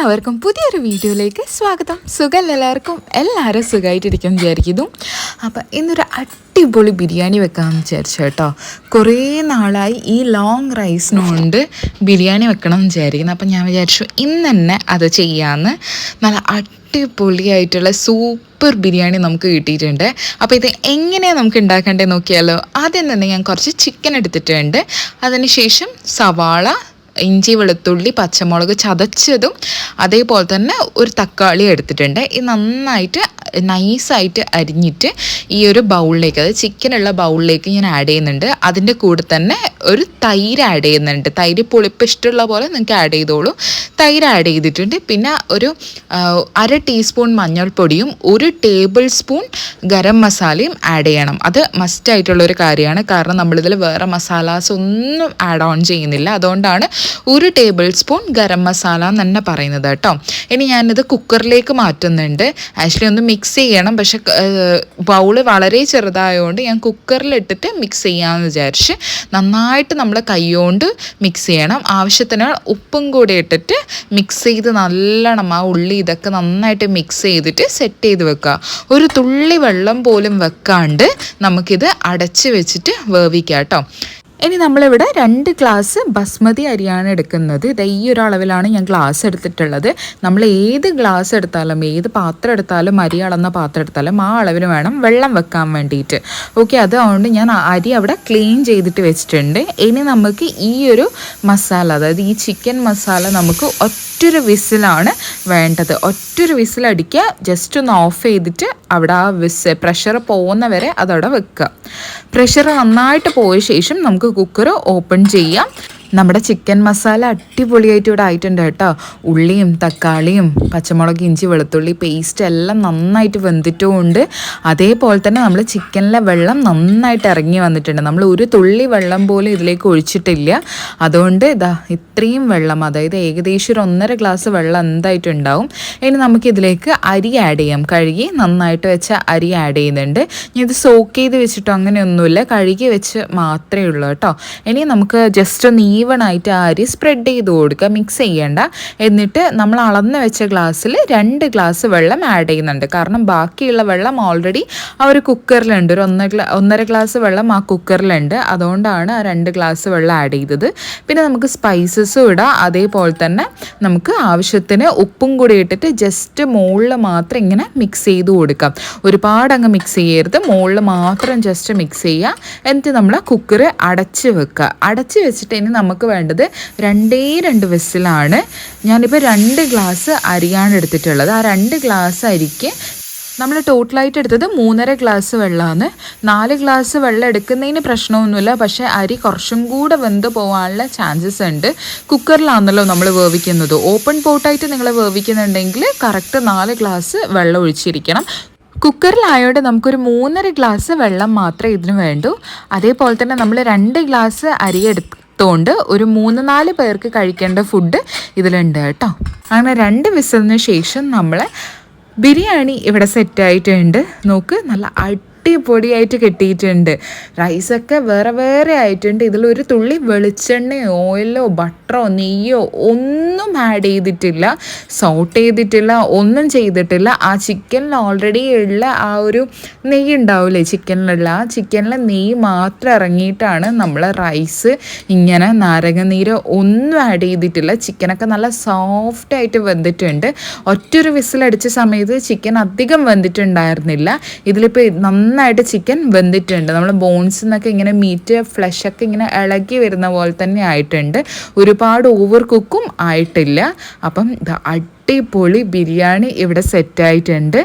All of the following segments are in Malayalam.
എല്ലാവർക്കും പുതിയൊരു വീഡിയോയിലേക്ക് സ്വാഗതം. സുഖം എല്ലാവർക്കും? എല്ലാവരും സുഖമായിട്ടിരിക്കും വിചാരിക്കുന്നു. അപ്പം ഇന്നൊരു അടിപൊളി ബിരിയാണി വെക്കാമെന്ന് വിചാരിച്ചു കേട്ടോ. കുറേ നാളായി ഈ ലോങ് റൈസിനുകൊണ്ട് ബിരിയാണി വെക്കണം എന്ന് വിചാരിക്കുന്നു. അപ്പം ഞാൻ വിചാരിച്ചു ഇന്ന് തന്നെ അത് ചെയ്യാമെന്ന് നല്ല അടിപൊളിയായിട്ടുള്ള സൂപ്പർ ബിരിയാണി നമുക്ക് കിട്ടിയിട്ടുണ്ട്. അപ്പോൾ ഇത് എങ്ങനെയാണ് നമുക്ക് ഉണ്ടാക്കേണ്ടത് നോക്കിയാലോ? ആദ്യം തന്നെ ഞാൻ കുറച്ച് ചിക്കൻ എടുത്തിട്ടുണ്ട്. അതിനുശേഷം സവാള ഇഞ്ചി വെളുത്തുള്ളി പച്ചമുളക് ചതച്ചതും അതേപോലെ തന്നെ ഒരു തക്കാളി എടുത്തിട്ടുണ്ട്. ഇത് നന്നായിട്ട് നൈസായിട്ട് അരിഞ്ഞിട്ട് ഈ ഒരു ബൗളിലേക്ക് അതായത് ചിക്കനുള്ള ബൗളിലേക്ക് ഞാൻ ആഡ് ചെയ്യുന്നുണ്ട്. അതിന്റെ കൂടെ തന്നെ ഒരു തൈര് ആഡ് ചെയ്യുന്നുണ്ട്. തൈര് പുളിപ്പ് ഇഷ്ടമുള്ള പോലെ നിങ്ങൾക്ക് ആഡ് ചെയ്തോളൂ. തൈര് ആഡ് ചെയ്തിട്ടുണ്ട്. പിന്നെ ഒരു അര ടീസ്പൂൺ മഞ്ഞൾപ്പൊടിയും ഒരു ടേബിൾ സ്പൂൺ ഗരം മസാലയും ആഡ് ചെയ്യണം. അത് മസ്റ്റ് ആയിട്ടുള്ള ഒരു കാര്യമാണ്. കാരണം നമ്മളിതിൽ വേറെ മസാലാസ് ഒന്നും ആഡ് ഓൺ ചെയ്യുന്നില്ല. അതുകൊണ്ടാണ് ഒരു ടേബിൾ സ്പൂൺ ഗരം മസാല എന്ന് തന്നെ പറയുന്നത് കേട്ടോ. ഇനി ഞാനിത് കുക്കറിലേക്ക് മാറ്റുന്നുണ്ട്. ആക്ച്വലി ഒന്ന് മിക്സ് ചെയ്യണം. പക്ഷെ ബൗൾ വളരെ ചെറുതായതുകൊണ്ട് ഞാൻ കുക്കറിലിട്ടിട്ട് മിക്സ് ചെയ്യാമെന്ന് വിചാരിച്ച് നന്നായിട്ട് നമ്മൾ കൈകൊണ്ട് മിക്സ് ചെയ്യണം. ആവശ്യത്തിന് ഉപ്പും കൂടി ഇട്ടിട്ട് മിക്സ് ചെയ്ത് നല്ലോണം ആ ഉള്ളി ഇതൊക്കെ നന്നായിട്ട് മിക്സ് ചെയ്തിട്ട് സെറ്റ് ചെയ്ത് വെക്കുക. ഒരു തുള്ളി വെള്ളം പോലും വെക്കാണ്ട് നമുക്കിത് അടച്ച് വെച്ചിട്ട് വേവിക്കാം കേട്ടോ. ഇനി നമ്മളിവിടെ രണ്ട് ഗ്ലാസ് ബസ്മതി അരിയാണ് എടുക്കുന്നത്. ഇത് ഈ ഒരു അളവിലാണ് ഞാൻ ഗ്ലാസ് എടുത്തിട്ടുള്ളത്. നമ്മൾ ഏത് ഗ്ലാസ് എടുത്താലും ഏത് പാത്രം എടുത്താലും അരി അളന്ന പാത്രം എടുത്താലും ആ അളവിൽ വേണം വെള്ളം വെക്കാൻ വേണ്ടിയിട്ട്. ഓക്കെ അതുകൊണ്ട് ഞാൻ അരി അവിടെ ക്ലീൻ ചെയ്തിട്ട് വെച്ചിട്ടുണ്ട്. ഇനി നമുക്ക് ഈ ഒരു മസാല അതായത് ഈ ചിക്കൻ മസാല നമുക്ക് ഒറ്റൊരു വിസിലാണ് വേണ്ടത്. ഒറ്റൊരു വിസിലടിക്കുക ജസ്റ്റ് ഒന്ന് ഓഫ് ചെയ്തിട്ട് അവിടെ ആ വിസ് പ്രഷർ പോകുന്നവരെ അതവിടെ വെക്കുക. പ്രഷർ നന്നായിട്ട് പോയ ശേഷം നമുക്ക് കുക്കർ ഓപ്പൺ ചെയ്യാം. നമ്മുടെ ചിക്കൻ മസാല അടിപൊളിയായിട്ട് ഇവിടെ ആയിട്ടുണ്ട് കേട്ടോ. ഉള്ളിയും തക്കാളിയും പച്ചമുളക് ഇഞ്ചി വെളുത്തുള്ളി പേസ്റ്റ് എല്ലാം നന്നായിട്ട് വെന്തിട്ടുമുണ്ട്. അതേപോലെ തന്നെ നമ്മൾ ചിക്കനിലെ വെള്ളം നന്നായിട്ട് ഇറങ്ങി വന്നിട്ടുണ്ട്. നമ്മൾ ഒരു തുള്ളി വെള്ളം പോലും ഇതിലേക്ക് ഒഴിച്ചിട്ടില്ല. അതുകൊണ്ട് ഇതാ ഇത്രയും വെള്ളം അതായത് ഏകദേശം ഒരു ഒന്നര ഗ്ലാസ് വെള്ളം എന്തായിട്ടുണ്ടാവും. ഇനി നമുക്കിതിലേക്ക് അരി ആഡ് ചെയ്യാം. കഴുകി നന്നായിട്ട് വെച്ച അരി ആഡ് ചെയ്യുന്നുണ്ട്. ഇനി ഇത് സോക്ക് ചെയ്ത് വെച്ചിട്ടോ അങ്ങനെയൊന്നുമില്ല. കഴുകി വെച്ച് മാത്രമേ ഉള്ളൂ കേട്ടോ. ഇനി നമുക്ക് ജസ്റ്റ് ഒന്ന് ഈവൺ ആയിട്ട് ആ അരി സ്പ്രെഡ് ചെയ്ത് കൊടുക്കുക. മിക്സ് ചെയ്യേണ്ട. എന്നിട്ട് നമ്മൾ അളന്ന് വെച്ച ഗ്ലാസ്സിൽ രണ്ട് ഗ്ലാസ് വെള്ളം ആഡ് ചെയ്യുന്നുണ്ട്. കാരണം ബാക്കിയുള്ള വെള്ളം ഓൾറെഡി ആ ഒരു കുക്കറിലുണ്ട് ഒരു ഒന്നര ഒന്നര ഗ്ലാസ് വെള്ളം ആ കുക്കറിലുണ്ട് അതുകൊണ്ടാണ് ആ രണ്ട് ഗ്ലാസ് വെള്ളം ആഡ് ചെയ്തത്. പിന്നെ നമുക്ക് സ്പൈസസും ഇടാം. അതേപോലെ തന്നെ നമുക്ക് ആവശ്യത്തിന് ഉപ്പും കൂടി ഇട്ടിട്ട് ജസ്റ്റ് മുകളിൽ മാത്രം ഇങ്ങനെ മിക്സ് ചെയ്ത് കൊടുക്കാം. ഒരുപാട് അങ്ങ് മിക്സ് ചെയ്യരുത്. മുകളിൽ മാത്രം ജസ്റ്റ് മിക്സ് ചെയ്യുക. എന്നിട്ട് നമ്മൾ കുക്കർ അടച്ച് വെക്കുക. അടച്ച് വെച്ചിട്ട് ഇനി വേണ്ടത് രണ്ടേ രണ്ട് വിസിലാണ്. ഞാനിപ്പോൾ രണ്ട് ഗ്ലാസ് അരിയാണ് എടുത്തിട്ടുള്ളത്. ആ രണ്ട് ഗ്ലാസ് അരിക്ക് നമ്മൾ ടോട്ടലായിട്ട് എടുത്തത് മൂന്നര ഗ്ലാസ് വെള്ളമാണ്. നാല് ഗ്ലാസ് വെള്ളം എടുക്കുന്നതിന് പ്രശ്നമൊന്നുമില്ല. പക്ഷേ അരി കുറച്ചും കൂടെ വെന്ത് പോകാനുള്ള ചാൻസസ് ഉണ്ട്. കുക്കറിലാണല്ലോ നമ്മൾ വേവിക്കുന്നത്. ഓപ്പൺ പോട്ടായിട്ട് നിങ്ങൾ വേവിക്കുന്നുണ്ടെങ്കിൽ കറക്റ്റ് നാല് ഗ്ലാസ് വെള്ളം ഒഴിച്ചിരിക്കണം. കുക്കറിലായതുകൊണ്ട് നമുക്കൊരു മൂന്നര ഗ്ലാസ് വെള്ളം മാത്രമേ ഇതിന് വേണ്ടൂ. അതേപോലെ തന്നെ നമ്മൾ രണ്ട് ഗ്ലാസ് അരി എടുത്തുകൊണ്ട് ഒരു മൂന്ന് നാല് പേർക്ക് കഴിക്കേണ്ട ഫുഡ് ഇതിലുണ്ട് കേട്ടോ. അങ്ങനെ രണ്ട് വിസലിന് ശേഷം നമ്മൾ ബിരിയാണി ഇവിടെ സെറ്റായിട്ടുണ്ട് നോക്ക് നല്ല അടിപൊളിയായിട്ട് കിട്ടിയിട്ടുണ്ട്. റൈസൊക്കെ വേറെ വേറെ ആയിട്ടുണ്ട്. ഇതിലൊരു തുള്ളി വെളിച്ചെണ്ണയോ ഓയിലോ ബട്ടറോ നെയ്യോ ഒന്നും ആഡ് ചെയ്തിട്ടില്ല. സോട്ട് ചെയ്തിട്ടില്ല ഒന്നും ചെയ്തിട്ടില്ല. ആ ചിക്കനിൽ ഓൾറെഡി ഉള്ള ആ ഒരു നെയ്യ് ഉണ്ടാവില്ലേ ചിക്കനിലുള്ള? ആ ചിക്കനിലെ നെയ്യ് മാത്രം ഇറങ്ങിയിട്ടാണ് നമ്മൾ റൈസ് ഇങ്ങനെ നാരങ്ങനീര് ഒന്നും ആഡ് ചെയ്തിട്ടില്ല. ചിക്കനൊക്കെ നല്ല സോഫ്റ്റ് ആയിട്ട് വെന്തിട്ടുണ്ട്. ഒറ്റൊരു വിസിലടിച്ച സമയത്ത് ചിക്കൻ അധികം വെന്തിട്ടുണ്ടായിരുന്നില്ല. ഇതിലിപ്പോൾ നന്നായിട്ട് ചിക്കൻ വെന്തിട്ടുണ്ട്. നമ്മൾ ബോൺസ് എന്നൊക്കെ ഇങ്ങനെ മീറ്റ് ഫ്ലഷ് ഒക്കെ ഇങ്ങനെ ഇളകി വരുന്ന പോലെ തന്നെ ആയിട്ടുണ്ട്. ഒരുപാട് ഓവർ കുക്കും ആയിട്ടില്ല. അപ്പം അടിപൊളി ബിരിയാണി ഇവിടെ സെറ്റായിട്ടുണ്ട്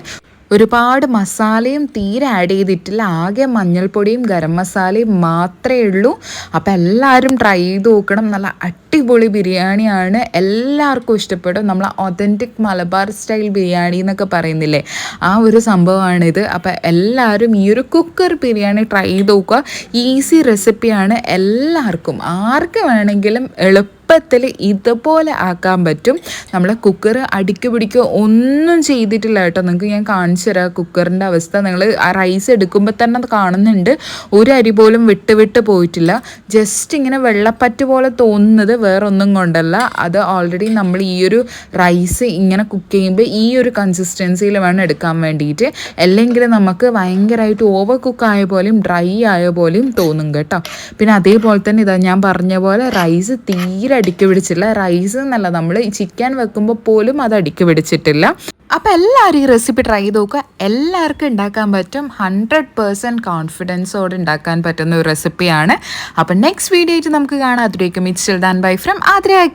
ഒരുപാട് മസാലയും തീരെ ആഡ് ചെയ്തിട്ടില്ല. ആകെ മഞ്ഞൾപ്പൊടിയും ഗരം മസാലയും മാത്രമേ ഉള്ളൂ. അപ്പം എല്ലാവരും ട്രൈ ചെയ്ത് നോക്കണം നല്ല അടിപൊളി ബിരിയാണിയാണ്. എല്ലാവർക്കും ഇഷ്ടപ്പെടും. നമ്മൾ ഒതന്റിക് മലബാർ സ്റ്റൈൽ ബിരിയാണി എന്നൊക്കെ പറയുന്നില്ലേ? ആ ഒരു സംഭവമാണിത്. അപ്പോൾ എല്ലാവരും ഈ ഒരു കുക്കർ ബിരിയാണി ട്രൈ ചെയ്ത് നോക്കുക. ഈസി റെസിപ്പിയാണ് എല്ലാവർക്കും ആർക്ക് വേണമെങ്കിലും എളുപ്പം എളുപ്പത്തിൽ ഇതുപോലെ ആക്കാൻ പറ്റും. നമ്മൾ കുക്കർ അടിക്ക് പിടിക്കുക ഒന്നും ചെയ്തിട്ടില്ല കേട്ടോ. നിങ്ങൾക്ക് ഞാൻ കാണിച്ചു തരാം കുക്കറിന്റെ അവസ്ഥ. നിങ്ങൾ ആ റൈസ് എടുക്കുമ്പോൾ തന്നെ അത് കാണുന്നുണ്ട്. ഒരു അരി പോലും വിട്ട് വിട്ട് പോയിട്ടില്ല. ജസ്റ്റ് ഇങ്ങനെ വെള്ളപ്പറ്റ് പോലെ തോന്നുന്നത് വേറെ ഒന്നും കൊണ്ടല്ല. അത് ഓൾറെഡി നമ്മൾ ഈ ഒരു റൈസ് ഇങ്ങനെ കുക്ക് ചെയ്യുമ്പോൾ ഈ ഒരു കൺസിസ്റ്റൻസിയിൽ വേണം എടുക്കാൻ വേണ്ടിയിട്ട്. അല്ലെങ്കിൽ നമുക്ക് ഭയങ്കരമായിട്ട് ഓവർ കുക്ക് ആയ പോലെയും ഡ്രൈ ആയ പോലെയും തോന്നും കേട്ടോ. പിന്നെ അതേപോലെ തന്നെ ഇതാ ഞാൻ പറഞ്ഞ പോലെ റൈസ് തീരെ അടിക്ക് പിടിച്ചില്ല. റൈസ് എന്നല്ല നമ്മൾ ചിക്കൻ വെക്കുമ്പോൾ പോലും അത് അടിക്ക് പിടിച്ചിട്ടില്ല. അപ്പോൾ എല്ലാവരും ഈ റെസിപ്പി ട്രൈ ചെയ്ത് നോക്കുക. എല്ലാവർക്കും ഉണ്ടാക്കാൻ പറ്റും. ഹൺഡ്രഡ് പേഴ്സന്റ് കോൺഫിഡൻസോടെ ഉണ്ടാക്കാൻ പറ്റുന്ന ഒരു റെസിപ്പിയാണ് അപ്പം നെക്സ്റ്റ് വീഡിയോ ആയിട്ട് നമുക്ക് കാണാം. അതിലേക്ക് മിച്ചിൽ ദാൻ ബൈ From ಆದರೆ